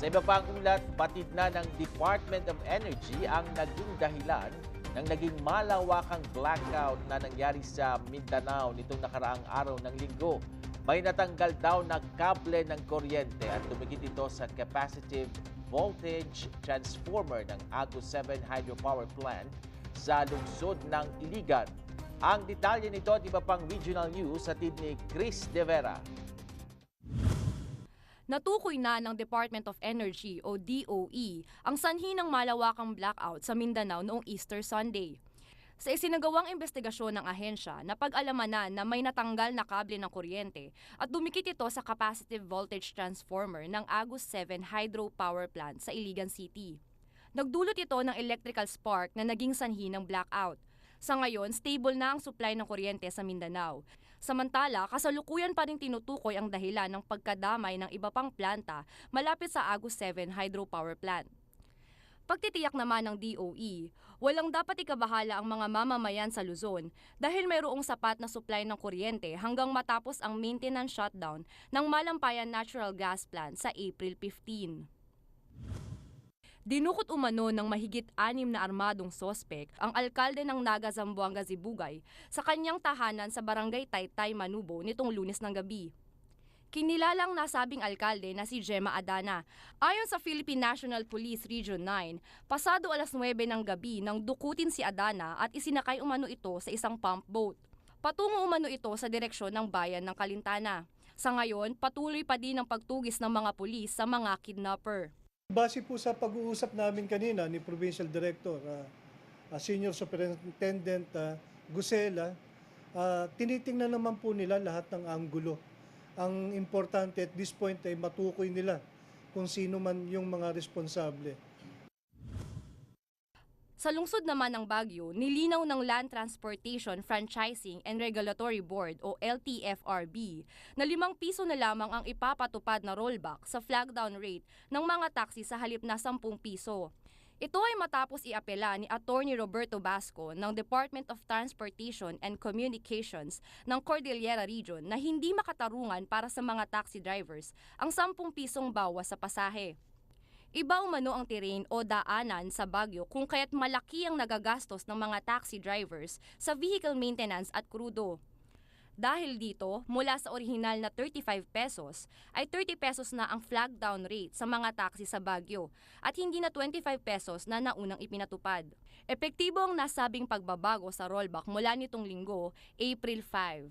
Sa iba pang ulat, batid na ng Department of Energy ang naging dahilan ng naging malawakang blackout na nangyari sa Mindanao nitong nakaraang araw ng linggo. May natanggal daw na kable ng kuryente at tumigit ito sa capacitive voltage transformer ng Agus 7 Hydropower Plant sa lungsod ng Iligan. Ang detalye nito at iba pang regional news sa ni Chris De Vera. Natukoy na ng Department of Energy o DOE ang sanhi ng malawakang blackout sa Mindanao noong Easter Sunday. Sa isinagawang investigasyon ng ahensya, napag-alamanan na may natanggal na kable ng kuryente at dumikit ito sa capacitive voltage transformer ng Agus 7 Hydro Power Plant sa Iligan City. Nagdulot ito ng electrical spark na naging sanhi ng blackout. Sa ngayon, stable na ang supply ng kuryente sa Mindanao. Samantala, kasalukuyan pa rin tinutukoy ang dahilan ng pagkadamay ng iba pang planta malapit sa Agus 7 Hydropower Plant. Pagtitiyak naman ng DOE, walang dapat ikabahala ang mga mamamayan sa Luzon dahil mayroong sapat na supply ng kuryente hanggang matapos ang maintenance shutdown ng Malampayan Natural Gas Plant sa April 15. Dinukot umano ng mahigit anim na armadong sospek ang alkalde ng Naga Zamboanga Zibugay sa kanyang tahanan sa barangay Taytay, Manubo nitong lunes ng gabi. Kinilalang nasabing alkalde na si Gemma Adana. Ayon sa Philippine National Police Region 9, pasado alas 9 ng gabi nang dukutin si Adana at isinakay umano ito sa isang pump boat. Patungo umano ito sa direksyon ng bayan ng Kalintana. Sa ngayon, patuloy pa din ang pagtugis ng mga pulis sa mga kidnapper. Base po sa pag-uusap namin kanina ni Provincial Director, ah, Senior Superintendent uh, Gusela, ah, tinitingnan naman po nila lahat ng anggulo. Ang importante at this point ay matukoy nila kung sino man yung mga responsable. Sa lungsod naman ng Baguio, nilinaw ng Land Transportation Franchising and Regulatory Board o LTFRB na limang piso na lamang ang ipapatupad na rollback sa flagdown rate ng mga taxi sa halip na 10 piso. Ito ay matapos iapela ni Attorney Roberto Basco ng Department of Transportation and Communications ng Cordillera Region na hindi makatarungan para sa mga taxi drivers ang 10 pisong bawas sa pasahe. Iba umano ang terrain o daanan sa Baguio kung kaya't malaki ang nagagastos ng mga taxi drivers sa vehicle maintenance at krudo. Dahil dito, mula sa orihinal na 35 pesos, ay 30 pesos na ang flag down rate sa mga taxi sa Baguio at hindi na 25 pesos na naunang ipinatupad. Epektibo ang nasabing pagbabago sa rollback mula nitong linggo, April 5.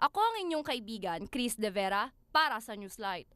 Ako ang inyong kaibigan, Chris De Vera, para sa Newslight.